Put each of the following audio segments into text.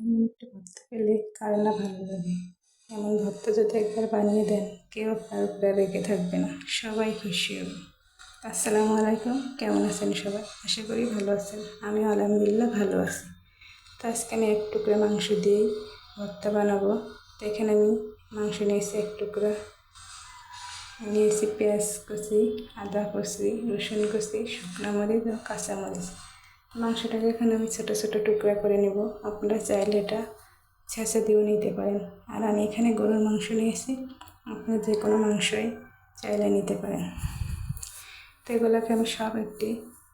এমন একটা ভর্তা পেলে কার না ভালো লাগে। এমন ভর্তা যদি একবার বানিয়ে দেন, কেউ কার উপরে রেগে থাকবে না। সবাই খুশি হবে। আসসালামু আলাইকুম। কেমন আছেন সবাই? আশা করি ভালো আছেন। আমি আলহামদুলিল্লাহ ভালো আছি। তো আজকে আমি এক টুকরা মাংস দিয়েই ভর্তা বানাবো। তো এখানে আমি মাংস নিয়েছি এক টুকরা। নিয়েছি পেঁয়াজ কষি আদা কষি রসুন কষি শুকনো মরিচ ও কাঁচামরিচ মাংসটাকে এখানে আমি ছোটো ছোটো টুকরা করে নেব। আপনারা চাইলে এটা ছেঁচা দিয়েও নিতে পারেন। আর আমি এখানে গরুর মাংস নিয়েছি আপনারা যে কোনো মাংসই চাইলে নিতে পারেন। তো এগুলোকে আমি সব একটি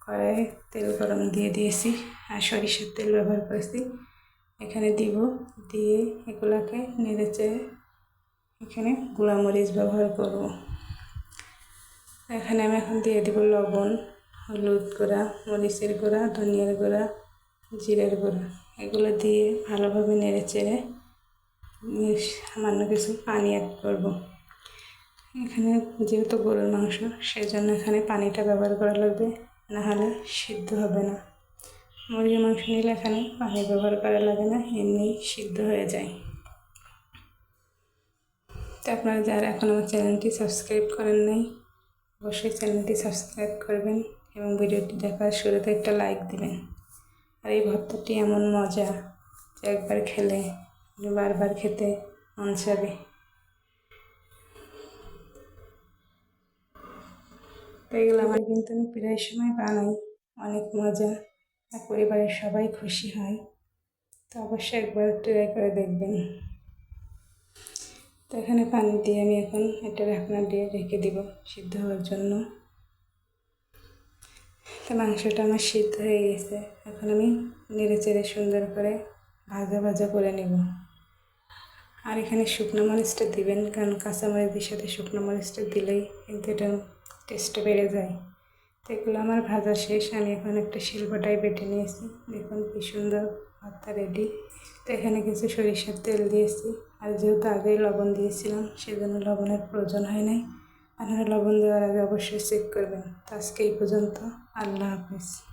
কড়াইয়ে তেল গরম দিয়ে দিয়েছি আর সরিষার তেল ব্যবহার করেছি। এখানে দিব দিয়ে এগুলোকে নেড়ে চেড়ে এখানে গুঁড়ামরিচ ব্যবহার করব। এখানে আমি এখন দিয়ে দেবো লবণ। হলুদ গুঁড়া, মরিচের গুঁড়া, ধনিয়ার গুঁড়া, জিরের গুঁড়া। এগুলো দিয়ে ভালোভাবে নেড়ে চেড়ে সামান্য কিছু পানি অ্যাড করব। এখানে যেহেতু গরুর মাংস সেই জন্য এখানে পানিটা ব্যবহার করা লাগবে, নাহলে সিদ্ধ হবে না। মুরগির মাংস নিলে এখানে পানি ব্যবহার করা লাগে না, এমনি সিদ্ধ হয়ে যায়। তো আপনারা যারা এখন আমার চ্যানেলটি সাবস্ক্রাইব করেন নাই, অবশ্যই চ্যানেলটি সাবস্ক্রাইব করবেন। এবং ভিডিওটি দেখার শুরুতে একটা লাইক দিবেন। আর এই ভর্তাটি এমন মজা যে একবার খেলে বারবার খেতে মন চাবে। তো এগুলো আমার কিন্তু আমি প্রায় সময় বানাই, অনেক মজা। আর পরিবারের সবাই খুশি হয়, তো অবশ্যই একবার ট্রাই করে দেখবেন। তো এখানে পানি দিয়ে আমি এখন একটা ঢাকনা দিয়ে রেখে দিব সিদ্ধ হওয়ার জন্য। তো মাংসটা আমার সিদ্ধ হয়ে গেছে। এখন আমি নেড়ে চেড়ে সুন্দর করে ভাজা ভাজা করে নেব। আর এখানে শুকনো মরিচটা দিবেন, কারণ কাঁচা মরিচের সাথে শুকনো মরিচটা দিলেই কিন্তু এটা টেস্টটা বেড়ে যায়। তো এগুলো আমার ভাজা শেষ, আমি এখন একটা শিল্পটাই বেটে নিয়েছি। দেখুন কী সুন্দর ভর্তা রেডি তো এখানে কিছু সরিষার তেল দিয়েছি। আর যেহেতু আগেই লবণ দিয়েছিলাম, সেজন্য লবণের প্রয়োজন হয় নাই। আপনারা লবণ দেওয়ার আগে অবশ্যই চেক করবেন। তো আজকে এই পর্যন্ত। আল্লাহ হাফিজ।